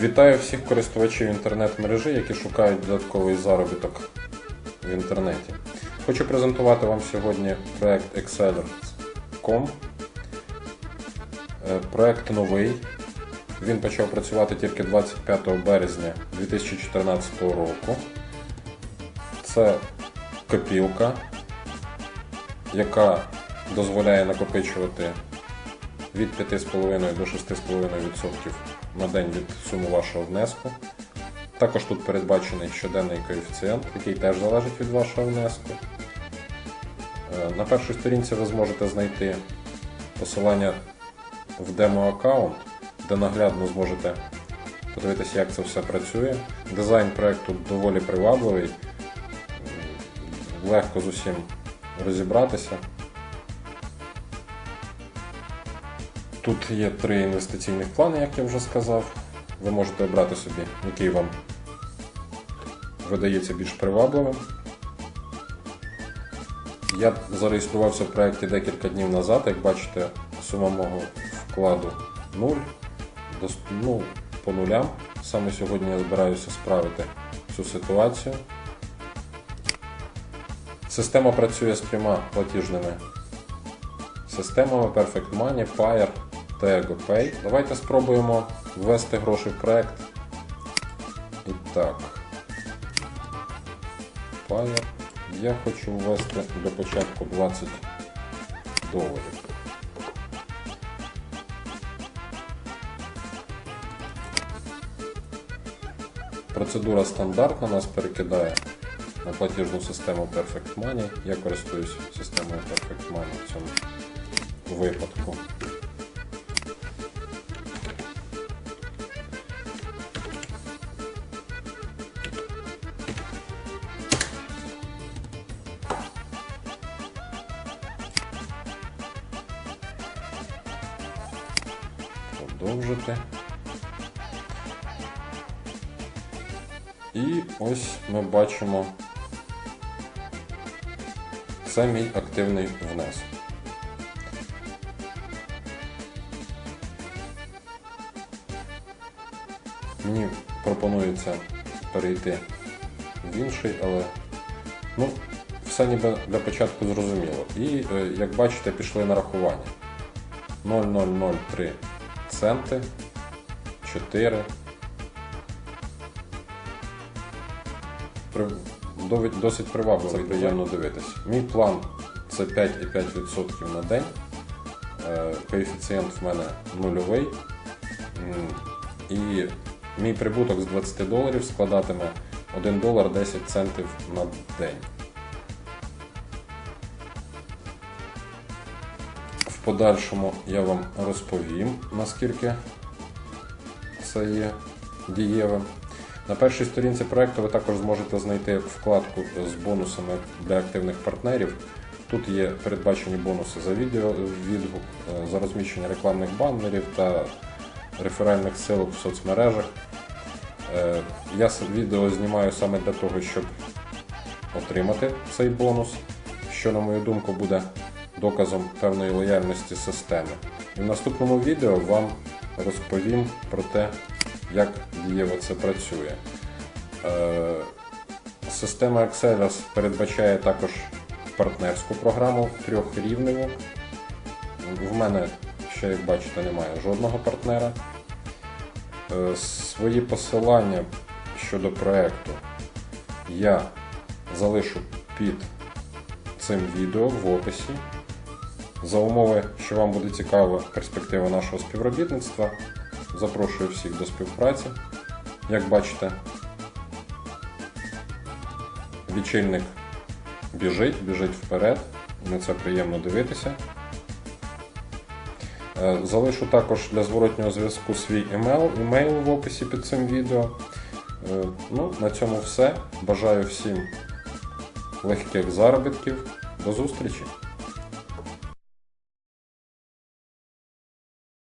Вітаю всіх користувачів інтернет-мережі, які шукають додатковий заробіток в інтернеті. Хочу презентувати вам сьогодні проект Excellers.com. Е, Проект новий. Він почав працювати тільки 25 березня 2014 року. Це копілка, яка дозволяє накопичувати від 5,5 до 6,5% на день від суми вашого внеску. Також тут передбачений щоденний коефіцієнт, який теж залежить від вашого внеску. Е, На першій сторінці ви зможете знайти посилання в демо-аккаунт, де наглядно зможете подивитися, як це все працює. Дизайн проєкту доволі привабливий, легко з усім розібратися. Тут є три інвестиційних плани, як я вже сказав. Ви можете обрати собі, який вам видається більш привабливим. Я зареєструвався в проєкті декілька днів назад. Як бачите, сума мого вкладу 0. Дос- Ну, по нулям. Саме сьогодні я збираюся справити цю ситуацію. Система працює з трьома платіжними системами Perfect Money, Fire та Давайте спробуємо ввести гроші в проект. І так. Fire. Я хочу ввести для початку 20 доларів. Процедура стандартна, нас перекидає на платіжну систему Perfect Money. Я користуюсь системою Perfect Money в цьому випадку. Продовжити. І ось ми бачимо це мій активний внесок. Мені пропонується перейти в інший, але ну, все ніби для початку зрозуміло. І, е, як бачите, пішли нарахування. 0,003 центи, 4. При- Досить привабливо, це приємно дивитися. Мій план це 5,5% на день. Е, Коефіцієнт в мене нульовий. І мій прибуток з 20 доларів складатиме 1 долар 10 центів на день. Подальшому я вам розповім, наскільки це є дієвим. На першій сторінці проекту ви також зможете знайти вкладку з бонусами для активних партнерів. Тут є передбачені бонуси за відео, відгук, е, за розміщення рекламних баннерів та реферальних ссылок в соцмережах. Е, Я відео знімаю саме для того, щоб отримати цей бонус, що, на мою думку, буде доказом певної лояльності системи. І в наступному відео вам розповім про те, як дієво це працює. Е, Система Excel передбачає також партнерську програму трьохрівневу. В мене ще, як бачите, немає жодного партнера. Е, Свої посилання щодо проекту я залишу під цим відео в описі. За умови, що вам буде цікава перспектива нашого співробітництва, запрошую всіх до співпраці. Як бачите, лічильник біжить, біжить вперед, на це приємно дивитися. Е, Залишу також для зворотнього зв'язку свій емейл, емейл в описі під цим відео. Е, Ну, на цьому все. Бажаю всім легких заробітків. До зустрічі!